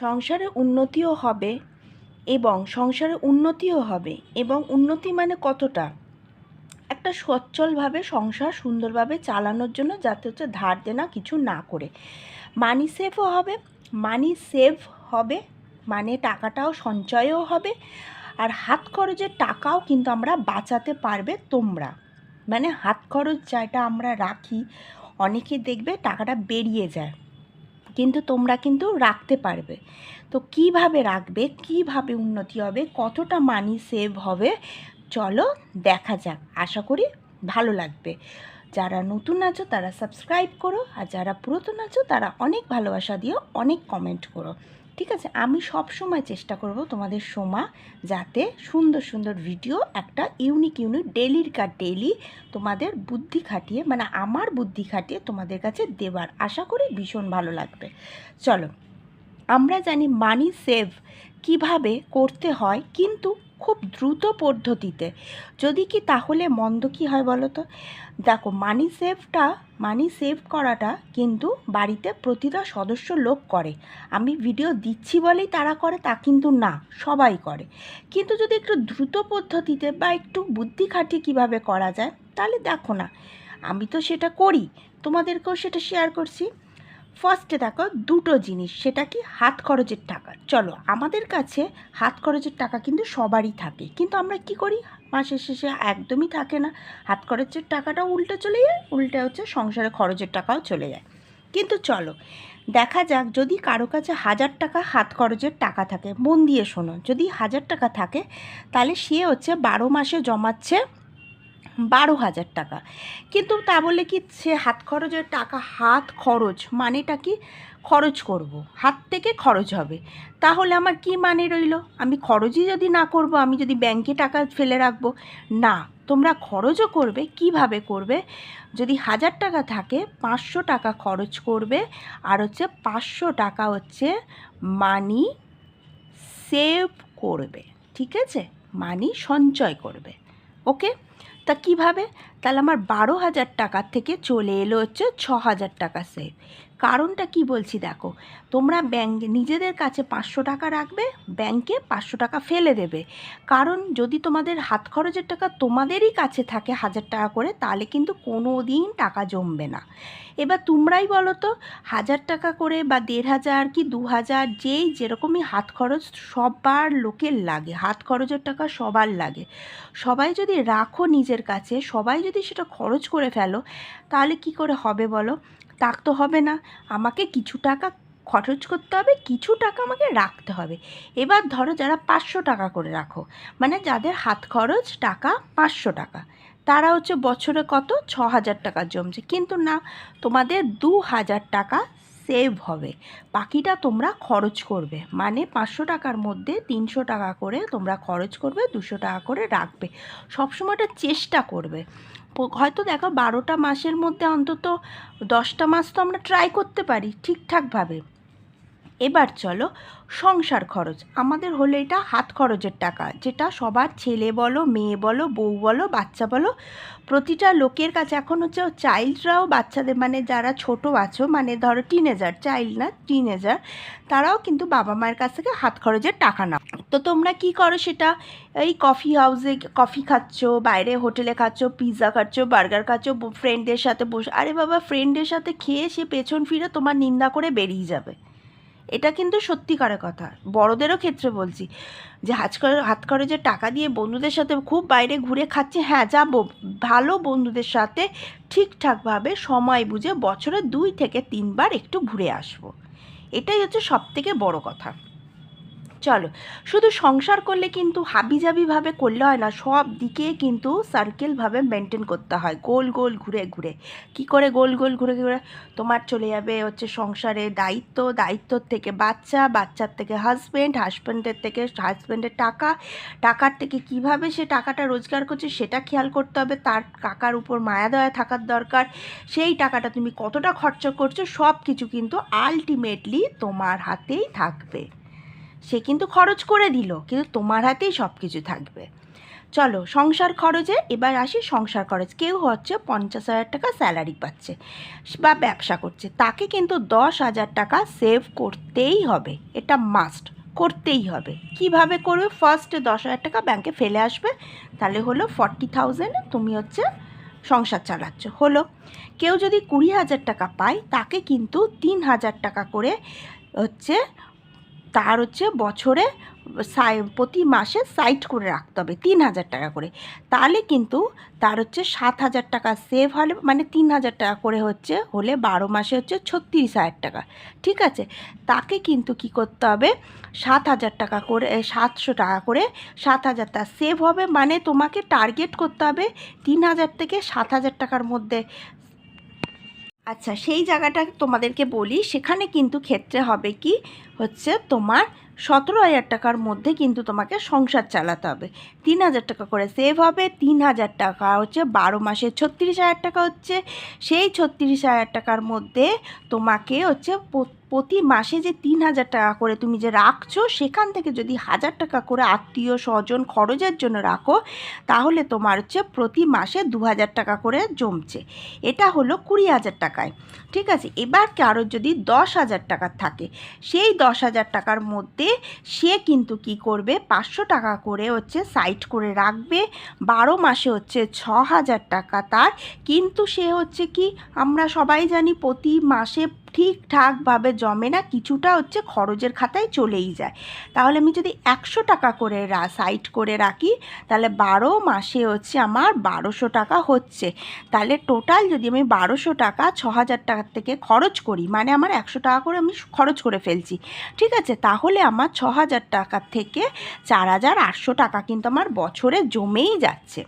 সংসারে উন্নতিও হবে এবং সংসারে উন্নতিও হবে। এবং উন্নতি মানে কতটা? একটা সচ্ছলভাবে সংসার সুন্দরভাবে চালানোর জন্য যাতে হচ্ছে ধার দেনা কিছু না করে। মানি সেভও হবে মানি সেভ হবে মানে টাকাটাও সঞ্চয়ও হবে, আর হাত খরচের টাকাও কিন্তু আমরা বাঁচাতে পারবে তোমরা। মানে হাত খরচ যেটা আমরা রাখি অনেকে দেখবে টাকাটা বেরিয়ে যায়। কিন্তু তোমরা কিন্তু রাখতে পারবে। তো কীভাবে রাখবে, কীভাবে উন্নতি হবে, কতটা মানি সেভ হবে, চলো দেখা যাক। আশা করি ভালো লাগবে। যারা নতুন আছো, তারা সাবস্ক্রাইব করো, আর যারা পুরাতন আছো, তারা অনেক ভালোবাসা দিও, অনেক কমেন্ট করো। ঠিক আছে? আমি সব সময় চেষ্টা করব তোমাদের সোমা যাতে সুন্দর সুন্দর ভিডিও একটা ইউনিক ইউনিক ডেলির কার ডেলি তোমাদের বুদ্ধি খাটিয়ে মানে আমার বুদ্ধি খাটিয়ে তোমাদের কাছে দেবার। আশা করি ভীষণ ভালো লাগবে। চলো, আমরা জানি মানি সেভ কীভাবে করতে হয়, কিন্তু খুব দ্রুত পদ্ধতিতে। যদি কি তাহলে মন্দ কি হয় বলো তো দেখো মানি সেভটা মানি সেভ করাটা কিন্তু বাড়িতে প্রতিটা সদস্য লোক করে। আমি ভিডিও দিচ্ছি বলেই তারা করে, তা কিন্তু না, সবাই করে। কিন্তু যদি একটু দ্রুত পদ্ধতিতে বা একটু বুদ্ধি খাটিয়ে কীভাবে করা যায়, তাহলে দেখো না। আমি তো সেটা করি, তোমাদেরকেও সেটা শেয়ার করছি। ফার্স্টে দেখো, দুটো জিনিস, সেটা কি? হাত খরচের টাকা। চলো, আমাদের কাছে হাত খরচের টাকা কিন্তু সবারই থাকে। কিন্তু আমরা কি করি? মাসের শেষে একদমই থাকে না। হাত খরচের টাকাটাও উল্টে চলে যায়, উল্টে হচ্ছে সংসারে খরচের টাকাও চলে যায়। কিন্তু চলো, দেখা যাক যদি কারও কাছে হাজার টাকা হাত খরচের টাকা থাকে, মন দিয়ে শোনো। যদি হাজার টাকা থাকে, তাহলে সে হচ্ছে বারো মাসে জমাচ্ছে বারো হাজার টাকা। কিন্তু তা বলে কি সে হাত খরচের টাকা, হাত খরচ মানেটা কি? খরচ করব। হাত থেকে খরচ হবে। তাহলে আমার কি মানে রইল? আমি খরচই যদি না করব, আমি যদি ব্যাংকে টাকা ফেলে রাখব? না, তোমরা খরচও করবে, কীভাবে করবে? যদি হাজার টাকা থাকে, পাঁচশো টাকা খরচ করবে, আর হচ্ছে পাঁচশো টাকা হচ্ছে মানি সেভ করবে, ঠিক আছে? মানি সঞ্চয় করবে ওকে তা কীভাবে? তাহলে আমার বারো হাজার টাকার থেকে চলে এলো হচ্ছে ছ হাজার টাকা সেভ কারণটা কি বলছি দেখো, তোমরা ব্যাংক নিজেদের কাছে পাঁচশো টাকা রাখবে ব্যাংকে পাঁচশো টাকা ফেলে দেবে। কারণ যদি তোমাদের হাত খরচের টাকা তোমাদেরই কাছে থাকে হাজার টাকা করে, তাহলে কিন্তু কোনো দিন টাকা জমবে না। এবার তোমরাই বলো তো, হাজার টাকা করে বা দেড় হাজার কি দু হাজার, যেই যেরকমই হাত খরচ সবার লোকের লাগে, হাত খরচের টাকা সবার লাগে। সবাই যদি রাখো নিজের কাছে, সবাই যদি সেটা খরচ করে ফেলো, তাহলে কি করে হবে বলো? তা তো হবে না। আমাকে কিছু টাকা খরচ করতে হবে, কিছু টাকা আমাকে রাখতে হবে। এবার ধরো যারা পাঁচশো টাকা করে রাখো মানে যাদের হাত খরচ টাকা পাঁচশো টাকা, তারা হচ্ছে বছরে কত? ছ হাজার টাকা জমছে। কিন্তু না, তোমাদের দু হাজার টাকা সেভ হবে। বাকিটা তোমরা খরচ করবে। মানে পাঁচশো টাকার মধ্যে তিনশো টাকা করে তোমরা খরচ করবে, দুশো টাকা করে রাখবে। সবসময়টা চেষ্টা করবে। হয়তো দেখো বারোটা মাসের মধ্যে অন্তত দশটা মাস তো আমরা ট্রাই করতে পারি ঠিকঠাকভাবে। এবার চলো সংসার খরচ। আমাদের হলো এটা হাত খরচের টাকা, যেটা সবার ছেলে বলো, মেয়ে বলো, বউ বলো, বাচ্চা বলো, প্রতিটা লোকের কাছে এখন হচ্ছে চাইল্ডরাও বাচ্চাদের মানে যারা ছোটো আছো মানে ধরো টিনেজার চাইল্ড না টিনেজার তারাও কিন্তু বাবা মায়ের কাছ থেকে হাত খরচের টাকা নাও। তো তোমরা কি করো সেটা? এই কফি হাউসে কফি খাচ্ছ, বাইরে হোটেলে খাচ্ছ পিৎজা খাচ্ছ বার্গার খাচ্ছ ফ্রেন্ডদের সাথে বসে, আরে বাবা ফ্রেন্ডের সাথে খেয়ে সে পেছন ফিরে তোমার নিন্দা করে বেরিয়ে যাবে। এটা কিন্তু সত্যিকারের কথা। বড়দেরও ক্ষেত্রে বলছি যে হাত করে হাত করে যে টাকা দিয়ে বন্ধুদের সাথে খুব বাইরে ঘুরে খাচ্ছে হ্যাঁ যাব। ভালো বন্ধুদের সাথে ঠিকঠাকভাবে সময় বুঝে বছরে দুই থেকে তিনবার একটু ঘুরে আসব। এটাই হচ্ছে সব থেকে বড় কথা। চলো, শুধু সংসার করলে কিন্তু হাবিজাবিভাবে করলে হয় না, সব দিকে কিন্তু সার্কেলভাবে মেনটেন করতে হয়, গোল গোল ঘুরে ঘুরে। কি করে গোল গোল ঘুরে ঘুরে? তোমার চলে যাবে হচ্ছে সংসারে দায়িত্ব দায়িত্বর থেকে বাচ্চা, বাচ্চার থেকে হাজব্যান্ড হাজব্যান্ডের থেকে হাজব্যান্ডের টাকা। টাকার থেকে কীভাবে সে টাকাটা রোজগার করছে সেটা খেয়াল করতে হবে, তার কাকার উপর মায়া দয়া থাকার দরকার। সেই টাকাটা তুমি কতটা খরচ করছ সব কিছু কিন্তু আলটিমেটলি তোমার হাতেই থাকবে। সে কিন্তু খরচ করে দিল, কিন্তু তোমার হাতেই সব কিছু থাকবে। চলো, সংসার খরচে এবার আসি সংসার খরচ। কেউ হচ্ছে পঞ্চাশ হাজার টাকা স্যালারি পাচ্ছে বা ব্যবসা করছে। তাকে কিন্তু দশ হাজার টাকা সেভ করতেই হবে। এটা মাস্ট করতেই হবে। কীভাবে করবে? ফার্স্টে দশ হাজার টাকা ব্যাংকে ফেলে আসবে। তাহলে হলো ফর্টি থাউজেন্ডে তুমি হচ্ছে সংসার চালাচ্ছ। হলো, কেউ যদি কুড়ি হাজার টাকা পায়, তাকে কিন্তু তিন হাজার টাকা করে হচ্ছে তার হচ্ছে বছরে প্রতি মাসে সাইড করে রাখতে হবে, তিন হাজার টাকা করে। তাহলে কিন্তু তার হচ্ছে সাত হাজার টাকা সেভ হলে মানে তিন হাজার টাকা করে হচ্ছে, হলে বারো মাসে হচ্ছে ছত্রিশ হাজার টাকা। ঠিক আছে? তাকে কিন্তু কি করতে হবে? সাত হাজার টাকা করে সাতশো টাকা করে সাত হাজার টাকা সেভ হবে। মানে তোমাকে টার্গেট করতে হবে তিন হাজার থেকে সাত হাজার টাকার মধ্যে। আচ্ছা সেই জায়গাটা তোমাদেরকে বলি, সেখানে কিন্তু ক্ষেত্রে হবে কি? হচ্ছে তোমার সতেরো হাজার টাকার মধ্যে কিন্তু তোমাকে সংসার চালাতে হবে। তিন হাজার টাকা করে সেভ হবে, তিন হাজার টাকা হচ্ছে বারো মাসে ছত্রিশ হাজার টাকা হচ্ছে। সেই ছত্রিশ হাজার টাকার মধ্যে তোমাকে হচ্ছে প্রতি মাসে যে তিন হাজার টাকা করে তুমি যে রাখছো, সেখান থেকে যদি হাজার টাকা করে আত্মীয় স্বজন খরচের জন্য রাখো, তাহলে তোমার হচ্ছে প্রতি মাসে দু হাজার টাকা করে জমছে। এটা হলো কুড়ি হাজার টাকায়। ঠিক আছে? এবার কারোর যদি দশ হাজার টাকা থাকে, সেই দশ হাজার টাকার মধ্যে সে কিন্তু কি করবে? পাঁচশো টাকা করে হচ্ছে সাইড করে রাখবে। বারো মাসে হচ্ছে ছ হাজার টাকা তার। কিন্তু সে হচ্ছে কি? আমরা সবাই জানি প্রতি মাসে ঠিকঠাকভাবে জমে না, কিছুটা হচ্ছে খরচের খাতায় চলেই যায়। তাহলে আমি যদি একশো টাকা করে সাইড করে রাখি, তাহলে বারো মাসে হচ্ছে আমার বারোশো টাকা হচ্ছে। তাহলে টোটাল যদি আমি বারোশো টাকা ছ হাজার টাকার থেকে খরচ করি মানে আমার একশো টাকা করে আমি খরচ করে ফেলছি, ঠিক আছে? তাহলে আমার ছ হাজার টাকার থেকে চার হাজার আটশো টাকা কিন্তু আমার বছরে জমেই যাচ্ছে।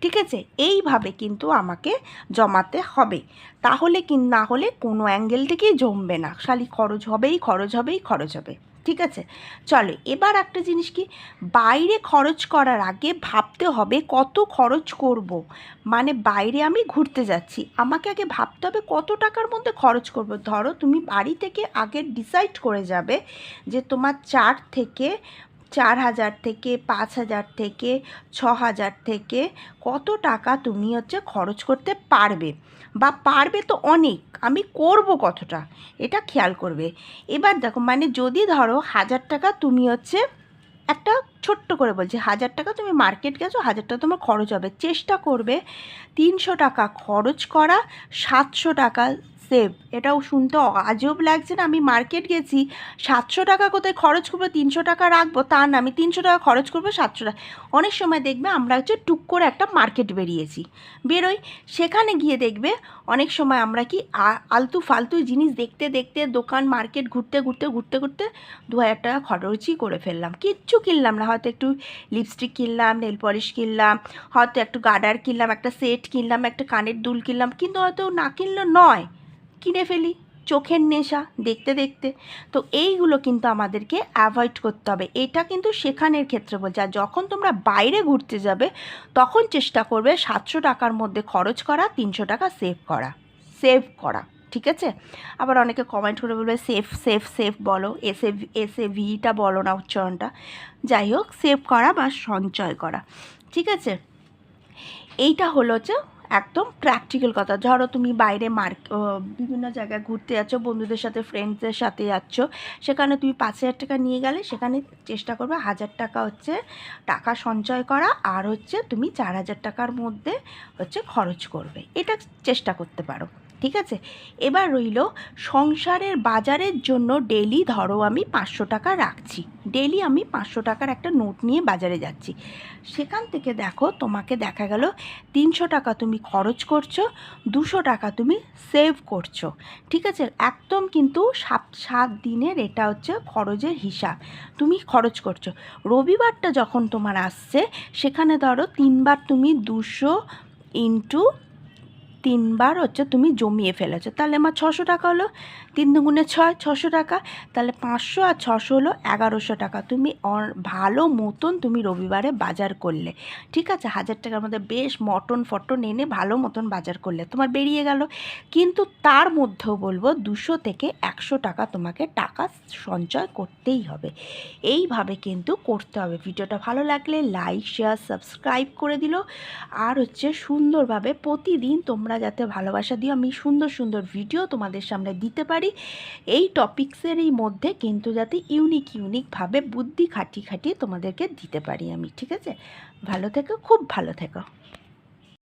ঠিক আছে? এইভাবে কিন্তু আমাকে জমাতে হবে। তাহলে কি না হলে কোনো অ্যাঙ্গেল থেকেই জমবে না। খালি খরচ হবেই খরচ হবেই, খরচ হবে। ঠিক আছে? চলো, এবার একটা জিনিস কি? বাইরে খরচ করার আগে ভাবতে হবে কত খরচ করব। মানে বাইরে আমি ঘুরতে যাচ্ছি। আমাকে আগে ভাবতে হবে কত টাকার মধ্যে খরচ করব। ধরো, তুমি বাড়ি থেকে আগে ডিসাইড করে যাবে যে তোমার চার থেকে চার হাজার থেকে পাঁচ হাজার থেকে ছ হাজার থেকে কত টাকা তুমি হচ্ছে খরচ করতে পারবে? বা পারবে তো অনেক, আমি করব কতটা? এটা খেয়াল করবে। এবার দেখো মানে যদি ধরো হাজার টাকা তুমি হচ্ছে একটা ছোট্ট করে বলছি, হাজার টাকা তুমি মার্কেট গেছো, হাজার টাকা তোমার খরচ হবে। চেষ্টা করবে তিনশো টাকা খরচ করা, সাতশো টাকা সেভ। এটাও শুনতে আজব লাগছে না? আমি মার্কেট গেছি, সাতশো টাকা কোথায় খরচ করব, তিনশো টাকা রাখব? তা না, আমি তিনশো টাকা খরচ করব, সাতশো টাকা। অনেক সময় দেখবে আমরা হচ্ছে টুক করে একটা মার্কেট বেরিয়েছি। বেরোই, সেখানে গিয়ে দেখবে অনেক সময় আমরা কি আলতু ফালতু জিনিস দেখতে দেখতে দোকান, মার্কেট ঘুরতে ঘুরতে ঘুরতে ঘুরতে দু হাজার টাকা খরচই করে ফেললাম। কিচ্ছু কিনলাম না, হয়তো একটু লিপস্টিক কিনলাম নেল পলিশ কিনলাম, হয়তো একটু গার্ডার কিনলাম, একটা সেট কিনলাম, একটা কানের দুল কিনলাম, কিন্তু হয়তো না কিনলে নয়। কিনে ফেলি, চোখের নেশা দেখতে দেখতে। তো এইগুলো কিন্তু আমাদেরকে অ্যাভয়েড করতে হবে। এটা কিন্তু সেখানের ক্ষেত্রে বলছে। আর যখন তোমরা বাইরে ঘুরতে যাবে, তখন চেষ্টা করবে সাতশো টাকার মধ্যে খরচ করা, তিনশো টাকা সেভ করা। সেভ করা, ঠিক আছে? আবার অনেকে কমেন্ট করে বলবে সেফ সেফ সেফ বলো এসে এসে ভিটা বলো না উচ্চারণটা। যাই হোক সেভ করা বা সঞ্চয় করা, ঠিক আছে? এইটা হলো হচ্ছে একদম প্র্যাকটিক্যাল কথা। ধরো তুমি বাইরে মার্ক বিভিন্ন জায়গায় ঘুরতে যাচ্ছ, বন্ধুদের সাথে ফ্রেন্ডসদের সাথে যাচ্ছ। সেখানে তুমি পাঁচ হাজার টাকা নিয়ে গেলে, সেখানে চেষ্টা করবে হাজার টাকা হচ্ছে টাকা সঞ্চয় করা, আর হচ্ছে তুমি চার হাজার টাকার মধ্যে হচ্ছে খরচ করবে। এটা চেষ্টা করতে পারো। ঠিক আছে? এবার রইল সংসারের বাজারের জন্য ডেলি ধরো আমি পাঁচশো টাকা রাখছি। ডেলি আমি পাঁচশো টাকার একটা নোট নিয়ে বাজারে যাচ্ছি। সেখান থেকে দেখো তোমাকে দেখা গেল তিনশো টাকা তুমি খরচ করছ, দুশো টাকা তুমি সেভ করছ। ঠিক আছে? একদম কিন্তু সাত সাত দিনের এটা হচ্ছে খরচের হিসাব। তুমি খরচ করছ। রবিবারটা যখন তোমার আসছে, সেখানে ধরো তিনবার তুমি দুশো ইন্টু তিনবার হচ্ছে তুমি জমিয়ে ফেলেছো। তাহলে আমার ছশো টাকা হলো তিন দুগুণে ছয়, ছশো টাকা। তাহলে পাঁচশো আর ছশো হলো এগারোশো টাকা। তুমি ভালো মতন তুমি রবিবারে বাজার করলে। ঠিক আছে? হাজার টাকার মধ্যে বেশ মটন ফটন এনে ভালো মতন বাজার করলে। তোমার বেরিয়ে গেল। কিন্তু তার মধ্যেও বলব দুশো থেকে একশো টাকা তোমাকে টাকা সঞ্চয় করতেই হবে। এইভাবে কিন্তু করতে হবে। ভিডিওটা ভালো লাগলে লাইক, শেয়ার, সাবস্ক্রাইব করে দিল। আর হচ্ছে সুন্দরভাবে প্রতিদিন তোমরা যাতে ভালোবাসা দিও, আমি সুন্দর সুন্দর ভিডিও তোমাদের সামনে দিতে পারি। এই টপিক্সেরই মধ্যে কিন্তু যাতে ইউনিক ইউনিকভাবে বুদ্ধি খাটিয়ে খাটিয়ে তোমাদেরকে দিতে পারি আমি, ঠিক আছে? ভালো থেকো, খুব ভালো থেকো।